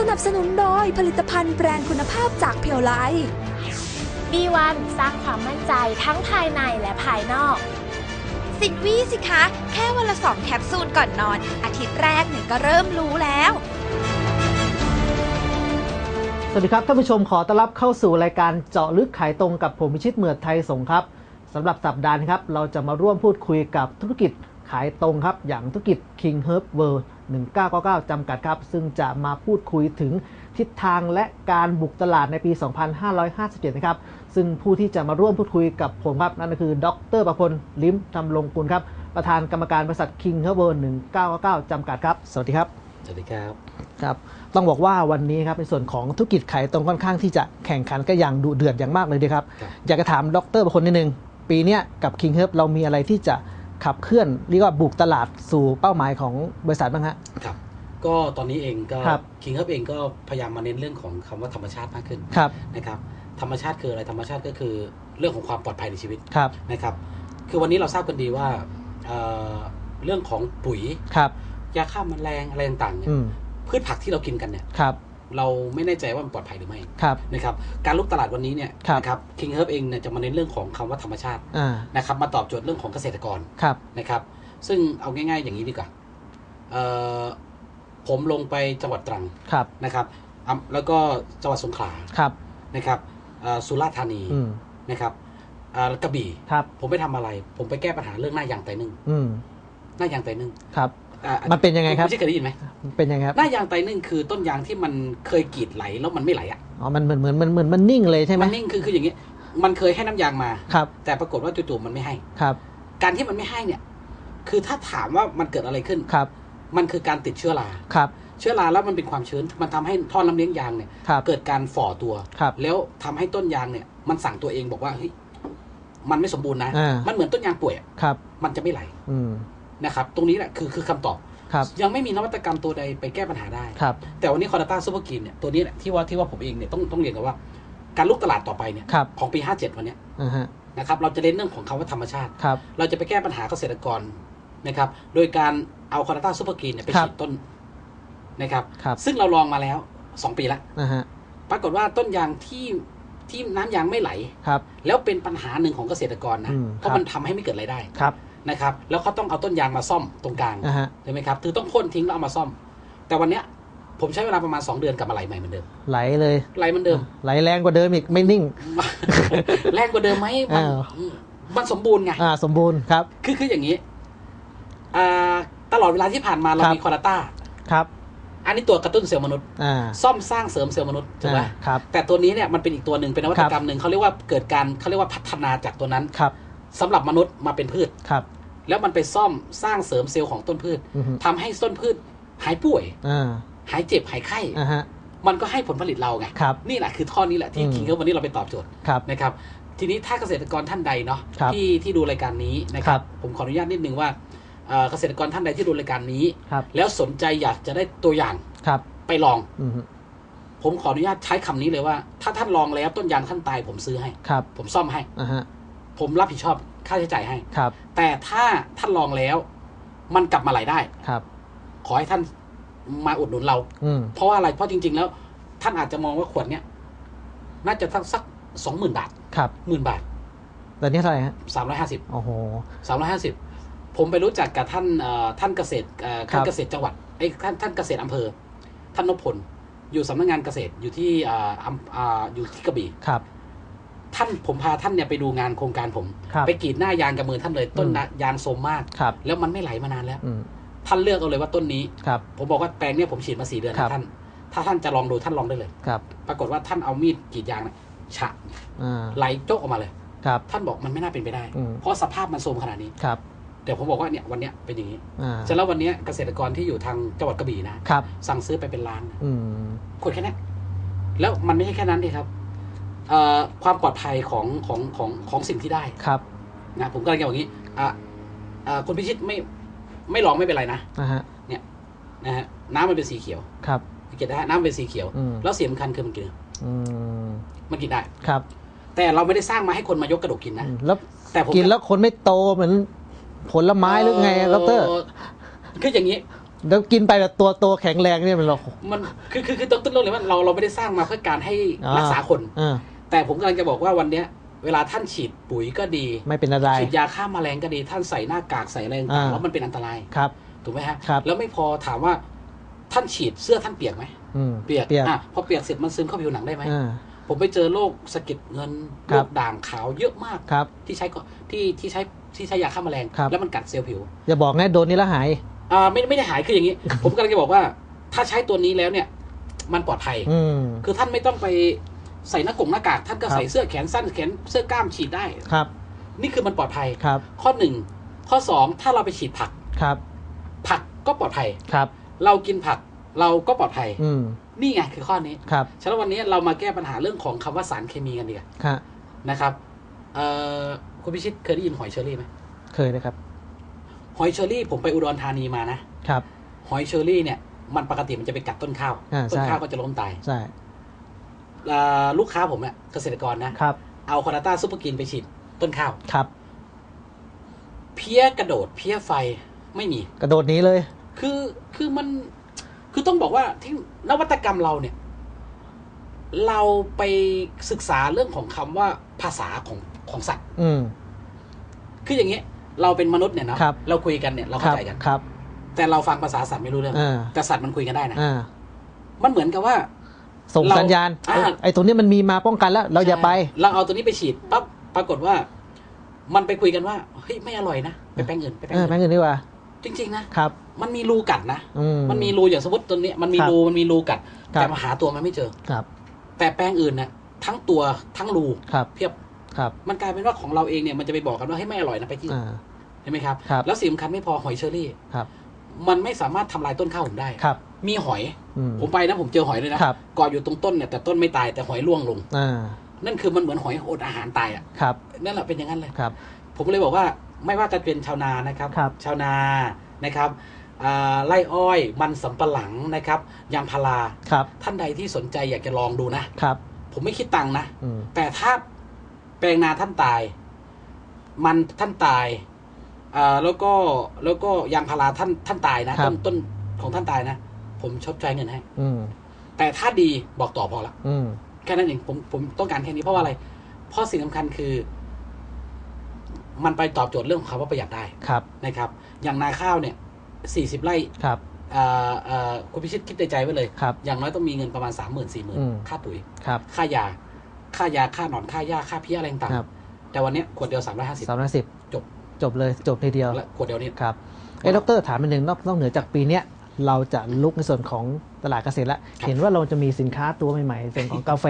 สนับสนุนโดยผลิตภัณฑ์แบรนด์คุณภาพจากเพียวไล B1 สร้างความมั่นใจทั้งภายในและภายนอก สินวี่สิคะ แค่วันละสองแคปซูลก่อนนอน อาทิตย์แรกเนี่ยก็เริ่มรู้แล้ว สวัสดีครับท่านผู้ชมขอต้อนรับเข้าสู่รายการเจาะลึกขายตรงกับผมพิชิตเหมือดไทยสงฆ์ครับสำหรับสัปดาห์นี้ครับเราจะมาร่วมพูดคุยกับธุรกิจขายตรงครับ อย่างธุรกิจ King Herb World 1999 จำกัดครับ ซึ่งจะมาพูดคุยถึงทิศทางและการบุกตลาดในปี 2557 นะครับ ซึ่งผู้ที่จะมาร่วมพูดคุยกับผมครับ นั่นก็คือ ดรประพล ลิมทำลงกุลครับ ประธานกรรมการบริษัท King Herb World 1999 จำกัดครับ สวัสดีครับ สวัสดีครับ ครับ ต้องบอกว่าวันนี้ครับในส่วนของธุรกิจขายตรงค่อนข้างที่จะแข่งขันก็อย่างดุเดือดอย่างมากเลยดีครับครับอยากจะถามดรประพลนิดนึง ปีเนี้ยกับ King Herb เรามีอะไรที่จะ ขับเคลื่อนเรียกว่าบุกตลาดสู่เป้าหมายของบริษัทบ้างฮะครับก็ตอนนี้เองก็ครับคิงครับเองก็พยายามมาเน้นเรื่องของคำว่าธรรมชาติมากขึ้นครับนะครับธรรมชาติคืออะไรธรรมชาติก็คือเรื่องของความปลอดภัยในชีวิตครับนะครับคือวันนี้เราทราบกันดีว่าเอ่อเรื่องของปุ๋ยครับยาฆ่าแมลงอะไรต่างๆเนี่ยอืมพืชผักที่เรากินกันเนี่ยครับ เราไม่แน่ใจว่ามันปลอดภัยหรือไม่ครับนะครับการลุกตลาดวันนี้เนี่ยครับนะครับคิงเฮิร์บเองเนี่ยจะมาเน้นเรื่องของคำว่าธรรมชาติอ่านะครับมาตอบโจทย์เรื่องของเกษตรกรครับนะครับ ซึ่งเอาง่าย ๆ อย่างนี้ดีกว่าเอ่อผมลงไปจังหวัดตรังครับนะครับอะแล้วก็จังหวัดสงขลาครับนะครับเอ่อสุราษฎร์ธานีอืมนะครับอ่ากระบี่ครับผมไปทำอะไร ผมไปแก้ปัญหาเรื่องหน้ายางไตนึ่งอืมหน้ายางไตนึ่งครับอ่า มันเป็นยังไงครับณพี่เคยได้ยินไหมเป็นยังไงครับหน้ายางไตนึ่งคือต้นยางที่มันเคยกรีดไหลแล้วมันไม่ไหลอะอ๋อมันเหมือนเหมือนมันเหมือนมันนิ่งเลยใช่ไหมมันนิ่งคือคืออย่างนี้ มันเคยให้น้ำยางมาครับ แต่ปรากฏว่าจู่ๆมันไม่ให้ครับ การที่มันไม่ให้เนี่ย คือถ้าถามว่ามันเกิดอะไรขึ้นครับ มันคือการติดเชื้อราครับ เชื้อราแล้วมันเป็นความชื้น มันทำให้ท่อน้ำเลี้ยงยางเนี่ยครับเกิดการฝ่อตัวครับแล้วทำให้ต้นยางเนี่ย มันสั่งตัวเองบอกว่าเฮ้ยมันไม่สมบูรณ์นะอ่ามัมันเหมือนต้นยางป่วยอะครับ มันจะไม่ไหล อืม นะครับ ตรงนี้แหละคือคือคำตอบ ครับยังไม่มีนวัตกรรมตัวใดไปแก้ปัญหาได้ ครับแต่วันนี้คอร์ต้าซูเปอร์กินเนี่ยตัวนี้แหละที่ว่าที่ว่าผมเองเนี่ยต้องต้องเรียนกันว่า การลุกตลาดต่อไปเนี่ยครับของปี 57 วันเนี้ยอ่าฮะนะครับเราจะเน้นเรื่องของคำว่าธรรมชาติ ครับ เราจะไปแก้ปัญหาเกษตรกรนะครับ โดยการเอาคอร์ต้าซูเปอร์กินเนี่ยไปครับฉีดต้นนะครับ ครับ ซึ่งเราลองมาแล้วสองปีละอ่าฮะปรากฏว่าต้นยางที่ที่น้ำยางไม่ไหล ครับ แล้วเป็นปัญหาหนึ่งของเกษตรกรนะอืมเพราะครับ มันทำให้ไม่เกิดรายได้ ครับ นะครับ แล้วเขาต้องเอาต้นยางมาซ่อมตรงกลางอ่าฮะ ใช่ไหมครับคือต้องพ่นทิ้งแล้วเอามาซ่อม แต่วันเนี้ยผมใช้เวลาประมาณ 2 เดือนกลับมาไหลใหม่เหมือนเดิมไหลเลย ไหลเหมือนเดิม ไหลแรงกว่าเดิมอีกไม่นิ่ง แรงกว่าเดิมไหมมันอ่ามันสมบูรณ์ไง อ่าสมบูรณ์ครับ คือคืออย่างนี้อ่าตลอดเวลาที่ผ่านมาเราครับ มีคอร์ต้า ครับอันนี้ตัวกระตุ้นเซลล์มนุษย์ อ่าซ่อมสร้างเสริมเซลล์มนุษย์ถูกไหมอ่าครับ แต่ตัวนี้เนี่ยมันเป็นอีกตัวหนึ่งเป็นนวัตกรรมหนึ่งเขาเรียกว่าเกิดการเขาเรียกว่าพัฒนาจากตัวนั้น ครับ สำหรับมนุษย์มาเป็นพืชครับ แล้วมันไปซ่อมสร้างเสริมเซลล์ของต้นพืชอือฮึทำให้ต้นพืชหายป่วยอ่าหายเจ็บหายไข้อ่าฮะมันก็ให้ผลผลิตเราไงครับนี่แหละคือท่อนี้แหละที่อืมคิงเกอร์วันนี้เราไปตอบโจทย์ครับนะครับ ทีนี้ถ้าเกษตรกรท่านใดเนาะครับที่ที่ดูรายการนี้นะคครัรับบผมขออนุญาตนิดนึงว่าเอ่อเกษตรกรท่านใดที่ดูรายการนี้ครับแล้วสนใจอยากจะได้ตัวอย่างครับ ไปลองอืมฮึผมขออนุญาตใช้คำนี้เลยว่า ถ้าท่านลองแล้วต้นยางท่านตายผมซื้อให้ครับ ผมซ่อมให้อ่าฮะ ผมรับผิดชอบค่าใช้จ่ายให้ ครับ แต่ถ้าท่านลองแล้ว มันกลับมาไหลได้ ครับ ขอให้ท่านมาอุดหนุนเรา อืม เพราะว่าอะไร เพราะจริง ๆ แล้ว ท่านอาจจะมองว่าขวดเนี้ยน่าจะสักสักสองหมื่นบาทครับหมื่นบาทแต่นี่เท่าไหร่ฮะ สามร้อยห้าสิบโอ้โห สามร้อยห้าสิบผมไปรู้จักกับท่านเอ่อท่านเกษตรเอ่อครัท่านบเกษตรจังหวัดไอ้ยท่านท่านเกษตรอำเภอ ท่านนพพล อยู่สำนักงานเกษตรอยู่ที่อ่าอำอ่าอยู่ที่กระบี่ ครับ ท่านผมพาท่านเนี่ยไปดูงานโครงการผม ครับไปกรีดหน้ายางกับมือท่านเลยต้นอืมนะยางโทรมมาก ครับแล้วมันไม่ไหลมานานแล้ว อืมท่านเลือกเอาเลยว่าต้นนี้ ครับ ผมบอกว่าแปลงเนี่ยผมฉีดมาสี่เดือนครันะบ ท่าน ถ้าท่านจะลองดูท่านลองได้เลย ครับปรากฏว่าท่านเอามีดกรีดยางเนี่ยฉะอ่าไหลโจกออกมาเลย ครับ ท่านบอกมันไม่น่าเป็นไปได้ อืม เพราะสภาพมันโทรมขนาดนี้ ครับเดี๋ยวผมบอกว่าเนี่ยวันเนี้ยเป็นอย่างนี้อ่าเสร็จแล้ววันเนี้ยเกษตรกรที่อยู่ทางจังหวัดกระบี่นะ ครับสั่งซื้อไปเป็นล้านนะอืมขวดแค่เนี้ยแล้วมันไม่ใช่แค่นั้นเลยครับเอ่อ ความปลอดภัยของของของของสิ่งที่ได้ครับนะผมกำลังจะบอกอย่างนี้อะอะคุณพิชิตไม่ไม่ลองไม่เป็นไรนะนะฮะนะฮะน้ำมันเป็นสีเขียวครับสังเกตได้ฮะน้ำเป็นสีเขียวอืมแล้วเสียสำคัญคือมันกินอืมมันกินได้ครับ แต่เราไม่ได้สร้างมาให้คนมายกกระดกกินนะอืมแล้วแต่ผมกินแล้วคนไม่โตเหมือนผลไม้หรือไงอะดรคืออย่างนี้แล้วกินไปแบบตัวโตแข็งแรงเนี่ยมันหรอกมันคือคือคือต้องต้นเรื่องเลยว่าเราเราไม่ได้สร้างมาเพื่อการให้อ่ารัรักษาคนอ่า แต่ผมกำลังจะบอกว่าวันเนี้ย เวลาท่านฉีดปุ๋ยก็ดีไม่เป็นอะไร ฉีดยาฆ่าแมลงก็ดีท่านใส่หน้ากากใส่อะไรต่างอ่าๆแล้วมันเป็นอันตรายครับ ถูกไหมฮะครับ แล้วไม่พอถามว่าท่านฉีดเสื้อท่านเปียกไหมอืมเปียกเปียกอะพอเปียกเสร็จมันซึมเข้าผิวหนังได้ไหม อ่า ผมไปเจอโรคสะเก็ดเงินคโรรับ คด่างขาวเยอะมากครับ ที่ใช้ก็ที่ที่ใช้ที่ใช้ยาฆ่าแมลง ครับ แล้วมันกัดเซลล์ผิวอย่าบอกนะโดนนี้แล้วหาย อ่าไม่ไม่ได้หายคืออย่างนี้ ผมกำลังจะบอกว่า ถ้าใช้ตัวนี้แล้วเนี่ย มันปลอดภัย อืม คือท่านไม่ต้องไป ใส่หน้ากงหน้ากากท่านก็ครับใส่เสื้อแขนสั้นแขนเสื้อกล้ามฉีดได้ครับ นี่คือมันปลอดภัยครับ ข้อหนึ่งข้อสองถ้าเราไปฉีดผักครับ ผักก็ปลอดภัยครับ เรากินผักเราก็ปลอดภัย อืมนี่ไงคือข้อนี้ครับฉะนั้นวันนี้เรามาแก้ปัญหาเรื่องของคำว่าสารเคมีกันดีกว่าครับนะครับเอ่อคุณพิชิตเคยได้ยินหอยเชอรี่ไหมเคยนะครับ หอยเชอรี่ผมไปอุดรธานีมานะครับ หอยเชอรี่เนี่ยมันปกติมันจะไปกัดต้นข้าวอ่าต้นใช่ข้าวก็จะล้มตายใช่อ่า ลูกค้าผมเนี่ยเกษตรกรนะครับ เอาคอนาต้าซุปเปอร์กินไปฉีดต้นข้าวครับ เพี้ยกระโดดเพี้ยไฟไม่มี กระโดดหนี้เลย คือคือมันคือต้องบอกว่าที่นวัตกรรมเราเนี่ย เราไปศึกษาเรื่องของคำว่าภาษาของของสัตว์ อืม คืออย่างเงี้ยเราเป็นมนุษย์เนี่ยนะครับ เราคุยกันเนี่ยเราครัเข้าบใจกัน ครับ แต่เราฟังภาษาสัตว์ไม่รู้เรื่อง อ่า แต่สัตว์มันคุยกันได้นะ อ่า มันเหมือนกับว่า ส่งเราสัญญาณอ่า เอ้ยไอ้ตรงนี้มันมีมาป้องกันแล้ว เราอย่าไปเราเอาตัวนี้ไปฉีดปั๊บปรากฏว่า มันไปคุยกันว่าเฮ้ยไม่อร่อยนะไปแป้งเงินไปแป้งเออเงิแม่งนเงินดีกว่าจริงๆนะครับ มันมีรูกัดนะอืม มันมีรูอย่างสมมติตัวเนี้ยมันมีครับรูมันมีรูกัด ครับ แต่มาหาตัวมันไม่เจอ ครับ แต่แป้งอื่นเนี่ยทั้งตัวทั้งรูครับเพียบครับมันกลายเป็นว่าของเราเองเนี่ยมันจะไปบอกกันว่าให้ยไม่อร่อยนะไปที่อื่นอ่า เห็นไหมครับ ครับ แล้วสิ่งสำคัญไม่พอหอยเชอรี่ ครับมันไม่สามารถทำลายต้นข้าวผมได้ ครับ มีหอยอืมผมไปนะผมเจอหอยเลยนะครับเกาะอยู่ตรงต้นเนี่ยแต่ต้นไม่ตายแต่หอยร่วงลงอ่านั่นคือมันเหมือนหอยอดอาหารตายอะครับนั่นแหละเป็นอย่างนั้นเลยครับ ผมเลยบอกว่าไม่ว่าจะเป็นชาวนานะครับครับชาวนานะครับอ่าไร่อ้อยมันสำปะหลังนะครับยางพาราครับท่านใดที่สนใจอยากจะลองดูนะครับ ผมไม่คิดตังค์นะอืมแต่ถ้าแปลงนาท่านตาย มันท่านตายอ่าแล้วก็แล้วก็ยางพาราท่านท่านตายนะต้นต้นของท่านตายนะ ผมชดใช้เงินให้อืมแต่ถ้าดีบอกต่อพอละอืมแค่นั้นเองผมผมต้องการแค่นี้เพราะว่าอะไร เพราะสิ่งสำคัญคือ มันไปตอบโจทย์เรื่องของคำว่าประหยัดได้ครับนะครับ อย่างนาข้าวเนี่ยสี่สิบไร่ครับอ่าอ่าคุณพิชิตคิดในใจไว้เลยครับอย่างน้อยต้องมีเงินประมาณสามหมื่นสี่หมื่นอืมค่าปุ๋ยครับค่ายา ค่ายาค่าหนอนค่าหญ้าค่าเพี้ยอะไรต่างครับๆแต่วันเนี้ยขวดเดียวสามร้อยห้าสิบสามร้อยสิบจบจบเลยจบทีเดียวและขวดเดียวนี้ครับเอ้ดรถามไปหนึ่งนอกนอกเหนือจากปีเนี้ย เราจะลุกในส่วนของตลาดเกษตรแล้วเห็นว่าเราจะมีสินค้าตัวใหม่ๆส่วนของกาแฟ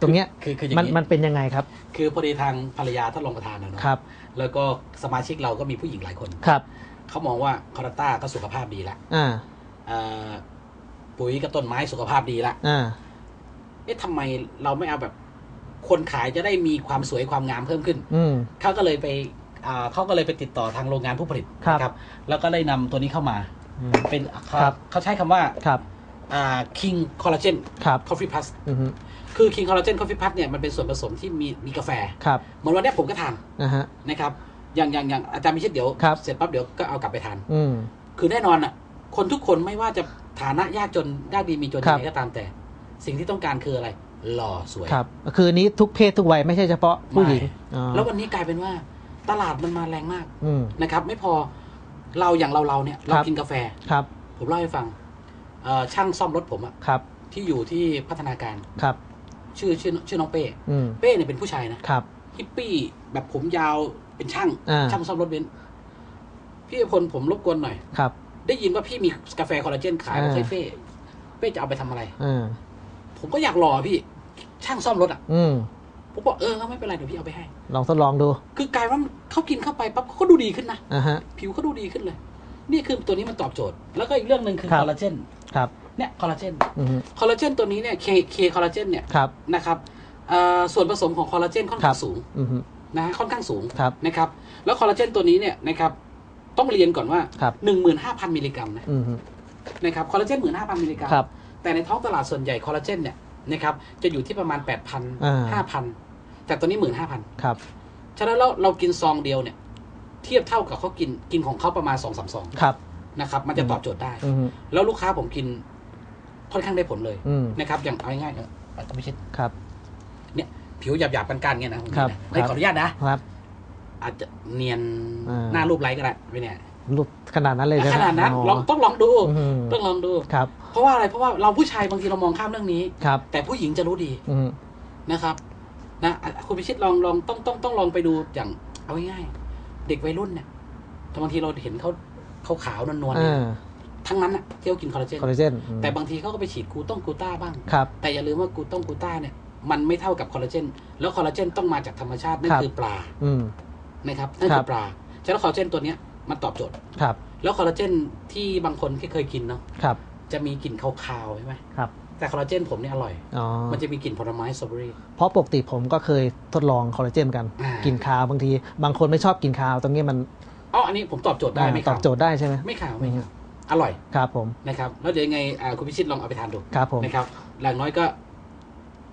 ตรงเนี้ยคือคืออย่างมันนี้มันเป็นยังไงครับ คือพอดีทางภรรยาท่านรองประธานนะเนาะครับ แล้วก็สมาชิกเราก็มีผู้หญิงหลายคนครับเขามองว่าคอร์ต้าก็สุขภาพดีละอ่าอ่าปุ๋ยกับต้นไม้สุขภาพดีละอ่าเอ๊ะทำไมเราไม่เอาแบบคนขายจะได้มีความสวยความงามเพิ่มขึ้น อืมเขาก็เลยไปอ่าเขาก็เลยไปติดต่อทางโรงงานผู้ผลิตครับนะแล้วก็ได้นำตัวนี้เข้ามาอืม เป็นเขาครับเขาใช้คำว่าครับอ่า King Collagen ครับ Coffee Plus อือฮึคือ King Collagen Coffee Plus เนี่ยมันเป็นส่วนผสมที่มีมีกาแฟครับเหมือนวันเนี้ยผมก็ทานนะฮะนะครับอย่างอย่างอย่างอาจารย์มิชิตเดี๋ยวครับเสร็จปั๊บเดี๋ยวก็เอากลับไปทาน อืมคือแน่นอนอะ คนทุกคนไม่ว่าจะฐานะยากจนยากดีมีจนครัยับงไงก็ตามแต่ สิ่งที่ต้องการคืออะไร หล่อสวยครับ คืออันนี้ทุกเพศทุกวัยไม่ใช่เฉพาะผู้หญิงไม่อ๋อแล้ววันนี้กลายเป็นว่า ตลาดมันมาแรงมากอืมนะครับ ไม่พอ เราอย่างเราเราเนี่ยเราครับกินกาแฟ ครับ ผมเล่าให้ฟังเอ่อช่างซ่อมรถผมอะครับ ที่อยู่ที่พัฒนาการครับ ชื่อชื่อชื่อน้องเป้อืมเป้เนี่ยเป็นผู้ชายนะครับฮิปปี้แบบผมยาวเป็นช่างอ่าช่างซ่อมรถเบนซ์พี่พลผมรบกวนหน่อยครับ ได้ยินว่าพี่มีกาแฟคอลลาเจนขายอ่าบอกเฮ้ยเป้เป้จะเอาไปทำอะไรอ่าผมก็อยากหล่อพี่ ช่างซ่อมรถอะอืม ผมบอกเออไม่เป็นไรเดี๋ยวพี่เอาไปให้ ลองทดลองดู คือกลายว่าเขากินเข้าไปปั๊บเขาก็ดูดีขึ้นนะอ่าฮะผิวเขาดูดีขึ้นเลย นี่คือตัวนี้มันตอบโจทย์ แล้วก็อีกเรื่องหนึ่งคือครับคอลลาเจนครับเนี่ยคอลลาเจนอืมคอลลาเจนตัวนี้เนี่ยเคเคคอลลาเจนเนี่ยครับนะครับเอ่อส่วนผสมของคอลลาเจนค่อนครัข้าบงสูงอืมนะฮะค่อนข้างสูงครับนะครับ แล้วคอลลาเจนตัวนี้เนี่ยนะครับต้องเรียนก่อนว่าครับหนึ่งหมื่นห้าพันมิลลิกรัมนะอืมนะครับคอลลาเจนหมื่นห้าพันมิลลิกรัมครับแต่ในท้องตลาดส่วนใหญ่คอลลาเจนเนี่ย นะครับจะอยู่ที่ประมาณแปดพันอ่าห้าพันแต่ตัวนี้หมื่นห้าพันครับฉะนั้นเราเรากินซองเดียวเนี่ย เทียบเท่ากับเขากินกินของเขาประมาณสองสามซองครับนะครับ มันจะตอบโจทย์ได้อืมแล้วลูกค้าผมกินค่อนข้างได้ผลเลยอืมนะครับ อย่างเอาง่ายๆเออคุณพิชิตครับผิวหยาบๆกันๆเงี้ยนะผมครับนะไม่ขออนุญาตนะครับอาจจะเนียนอ่าหน้ารูปไร้ก็ได้ไม่เนี่ยหลุด ขนาดนั้นเลยใช่ไหมขนาดนั้นอ๋อลองต้องลองดูอืมต้องลองดูครับ เพราะว่าอะไรเพราะว่าเราผู้ชายบางทีเรามองข้ามเรื่องนี้ครับแต่ผู้หญิงจะรู้ดีอืมนะครับนะอะคุณพิชิตลองลองต้องต้องต้องลองไปดูอย่างเอาง่ายๆเด็กวัยรุ่นเนี่ยแต่บางทีเราเห็นเขาเขาขาวๆนวลๆอ่เนี่ยาทั้งนั้นน่ะที่เขากินคอลลาเจนคอลลาเจนอืมแต่บางทีเขาก็ไปฉีดกูต้องกูต้าบ้างครับแต่อย่าลืมว่ากูต้องกูต้าเนี่ยมันไม่เท่ากับคอลลาเจน แล้วคอลลาเจนต้องมาจากธรรมชาติ นั่นครับคือปลาอืมนะครับ นั่นครัคืบอปลาฉะนั้นคอลลาเจนตัวเนี้ย มันตอบโจทย์ ครับ แล้วคอลลาเจนที่บางคนที่เคยกินเนาะครับ จะมีกลิ่นคาวๆใช่ไหมครับ แต่คอลลาเจนผมเนี่ยอร่อย อ๋อ มันจะมีกลิ่นผลไม้สตรอเบอรี่ เพราะปกติผมก็เคยทดลองคอลลาเจนกัน อ่ากินคาวบางที บางคนไม่ชอบกินคาว ตรงนี้มันอ๋ออันนี้ผมตอบโจทย์ได้ไม่ตขาอวบโจทย์ได้ใช่ไหมไม่ขาวไม่ขาวอร่อยครับผม นะครับแล้วเดี๋ยวยังไงอ่าคุณพิชิตลองเอาไปทานดูครับผม นะครับอย่างน้อยก็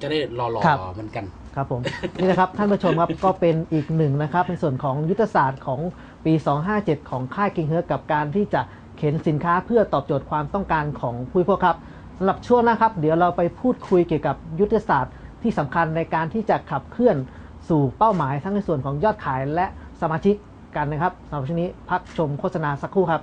จะได้รอครับ ๆเหมือนกัน ครับผมนี่นะครับท่านผู้ชมครับก็เป็นอีกหนึ่งนะครับในส่วนของยุทธศาสตร์ของปี 257 ของค่ายกิงเฮิร์กับการที่จะเข็นสินค้าเพื่อตอบโจทย์ความต้องการของผู้บริโภครับสำหรับช่วงนะครับ เดี๋ยวเราไปพูดคุยเกี่ยวกับยุทธศาสตร์ที่สำคัญในการที่จะขับเคลื่อนสู่เป้าหมายทั้งในส่วนของยอดขายและสมาชิกกันนะครับสำหรับช่วงนี้พักชมโฆษณาสักครู่ครับ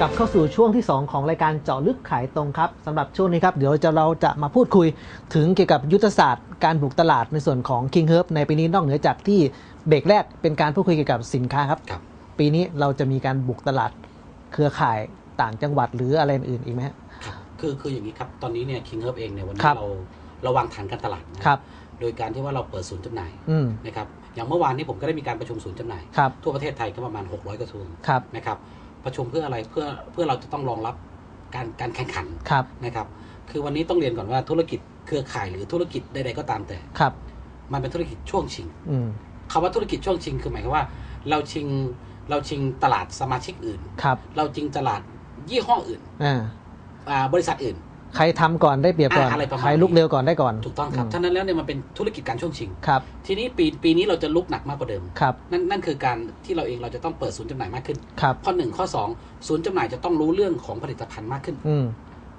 กลับเข้าสู่ช่วงที่ 2 ของรายการเจาะลึกขายตรงครับสำหรับช่วงนี้ครับ เดี๋ยวจะเราจะมาพูดคุยถึงเกี่ยวกับยุทธศาสตร์การบุกตลาดในส่วนของ King Herb ในปีนี้นอกเหนือจากที่เบรกแรกเป็นการพูดคุยเกี่ยวกับสินค้าครับ ครับ ปีนี้เราจะมีการบุกตลาดเครือข่ายต่างจังหวัดหรืออะไรอื่นอีกไหมฮะครับคือคืออย่างนี้ครับ ตอนนี้เนี่ย King Herb เองเนี่ยวันครันี้บเราเราวางฐานการตลาดนะครับ โดยการที่ว่าเราเปิดศูนย์จำหน่ายอืมนะครับอย่างเมื่อวานนี้ผมก็ได้มีการประชุมศูนย์จำหน่าย ครับทั่วประเทศไทยก็ประมาณ 600 กระทรวงครับ นะครับ ประชุมเพื่ออะไรเพื่อเพื่อเราจะต้องรองรับการการแข่งขันครับนะครับ คือวันนี้ต้องเรียนก่อนว่าธุรกิจเครือข่ายหรือธุรกิจใดๆก็ตามแต่ครับ มันเป็นธุรกิจช่วงชิงอืมคำว่าธุรกิจช่วงชิงคือหมายความว่า เราชิงเราชิงตลาดสมาชิกอื่นครับ เราชิงตลาดยี่ห้ออื่นอ่าอ่าบริษัทอื่น ใครทำก่อนได้เปรียบก่อนอ่าอะไรประมาณใครลุกเร็วก่อนได้ก่อนถูกต้องครับมฉะนั้นแล้วเนี่ยมันเป็นธุรกิจการช่วงชิงครับทีนี้ปีปีนี้เราจะลุกหนักมากกว่าเดิมครับนั่นนั่นคือการที่เราเองเราจะต้องเปิดศูนย์จำหน่ายมากขึ้นครับข้อหนึ่งข้อสองศูนย์จำหน่ายจะต้องรู้เรื่องของผลิตภัณฑ์มากขึ้นอืม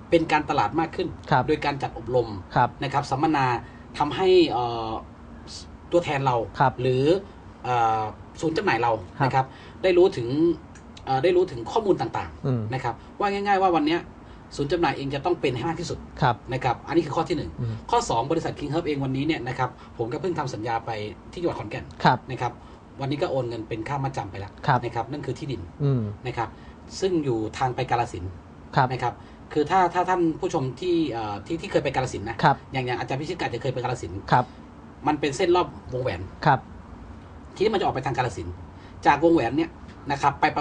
เป็นการตลาดมากขึ้นครับโดยการจัดอบรมครับนะครับสัมมนาทำให้เอ่อตัวแทนเราครับหรือเอ่อศูนย์จำหน่ายเราครับนะครับ ได้รู้ถึงเอ่อได้รู้ถึงข้อมูลต่างอืมๆนะครับ ว่าง่าย ๆ ว่าวันเนี้ย ศูนย์จำหน่ายเองจะต้องเป็นให้มากที่สุดครับ นะครับ อันนี้คือข้อที่หนึ่งอืมข้อสองบริษัท King Herb เองวันนี้เนี่ยนะครับผมก็เพิ่งทำสัญญาไปที่จังหวัดขอนแก่นครับ นะครับ วันนี้ก็โอนเงินเป็นค่ามาจำไปแล้วครับ นะครับ นั่นคือที่ดินอืมนะครับ ซึ่งอยู่ทางไปกาลสินธุ์ครับ นะครับ คือถ้าถ้าท่านผู้ชมที่เอ่อที่ที่เคยไปกาลสินธุ์นะครับ อย่างอย่างอาจารย์พิชิตกอาจจะเคยไปกาลสินธุ์ครับ มันเป็นเส้นรอบวงแหวน ครับ ทีนี้มันจะออกไปทางกาลสินธุ์จากวงแหวนเนี่ยนะครับไปประมาณ